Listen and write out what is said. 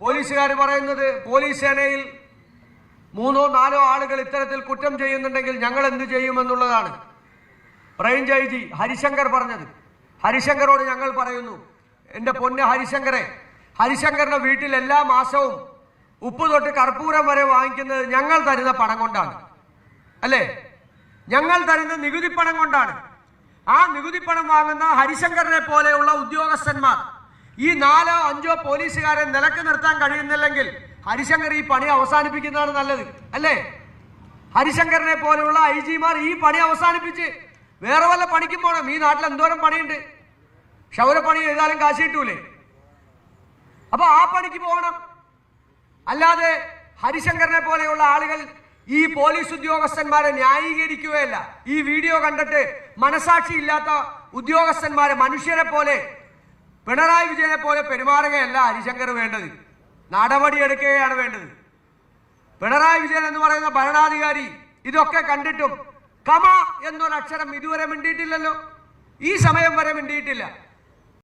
പോലീസുകാർ പറയുന്നത് പോലീസ് സേനയിൽ മൂന്നോ നാലോ ആളുകൾ ഇത്തരത്തിൽ കുറ്റം ചെയ്യുന്നുണ്ടെങ്കിൽ ഞങ്ങൾ എന്ത് ചെയ്യുമെന്നുള്ളതാണ്. റേഞ്ച് ഐ ജി ഹരിശങ്കർ പറഞ്ഞത്. ഹരിശങ്കറോട് ഞങ്ങൾ പറയുന്നു എന്റെ പൊന്ന് ഹരിശങ്കറെ ഹരിശങ്കറിന്റെ വീട്ടിൽ എല്ലാ മാസവും ഉപ്പ് തൊട്ട് കർപ്പൂരം വരെ വാങ്ങിക്കുന്നത് ഞങ്ങൾ തരുന്ന പണം കൊണ്ടാണ്. അല്ലേ? ഞങ്ങൾ തരുന്ന നികുതി പണം കൊണ്ടാണ്. ആ നികുതി പണം വാങ്ങുന്ന ഹരിശങ്കറിനെ പോലെയുള്ള ഉദ്യോഗസ്ഥന്മാർ ഈ നാലോ അഞ്ചോ പോലീസുകാരെ നിലയ്ക്ക് നിർത്താൻ കഴിയുന്നില്ലെങ്കിൽ ഹരിശങ്കർ ഈ പണി അവസാനിപ്പിക്കുന്നതാണ് നല്ലത് അല്ലേ? ഹരിശങ്കറിനെ പോലെയുള്ള ഐ ജിമാർ ഈ പണി അവസാനിപ്പിച്ച് വേറെ വല്ല പണിക്കും പോകണം ഈ നാട്ടിൽ എന്തോരം പണിയുണ്ട്? ക്ഷൗരപ്പണി ചെയ്താലും കാശ് കിട്ടൂലേ? അപ്പൊ ആ പണിക്ക് പോകണം. അല്ലാതെ ഹരിശങ്കറിനെ പോലെയുള്ള ആളുകൾ ഈ പോലീസ് ഉദ്യോഗസ്ഥന്മാരെ ന്യായീകരിക്കുകയല്ല. ഈ വീഡിയോ കണ്ടിട്ട് മനസാക്ഷി ഇല്ലാത്ത ഉദ്യോഗസ്ഥന്മാരെ മനുഷ്യരെ പോലെ പിണറായി വിജയനെ പോലെ പെരുമാറുകയല്ല ഹരിശങ്കർ വേണ്ടത്. നടപടിയെടുക്കുകയാണ് വേണ്ടത്. പിണറായി വിജയൻ എന്ന് പറയുന്ന ഭരണാധികാരി ഇതൊക്കെ കണ്ടിട്ടും കമ എന്നൊരക്ഷരം ഇതുവരെ മിണ്ടിയിട്ടില്ലല്ലോ. ഈ സമയം വരെ മിണ്ടിയിട്ടില്ല.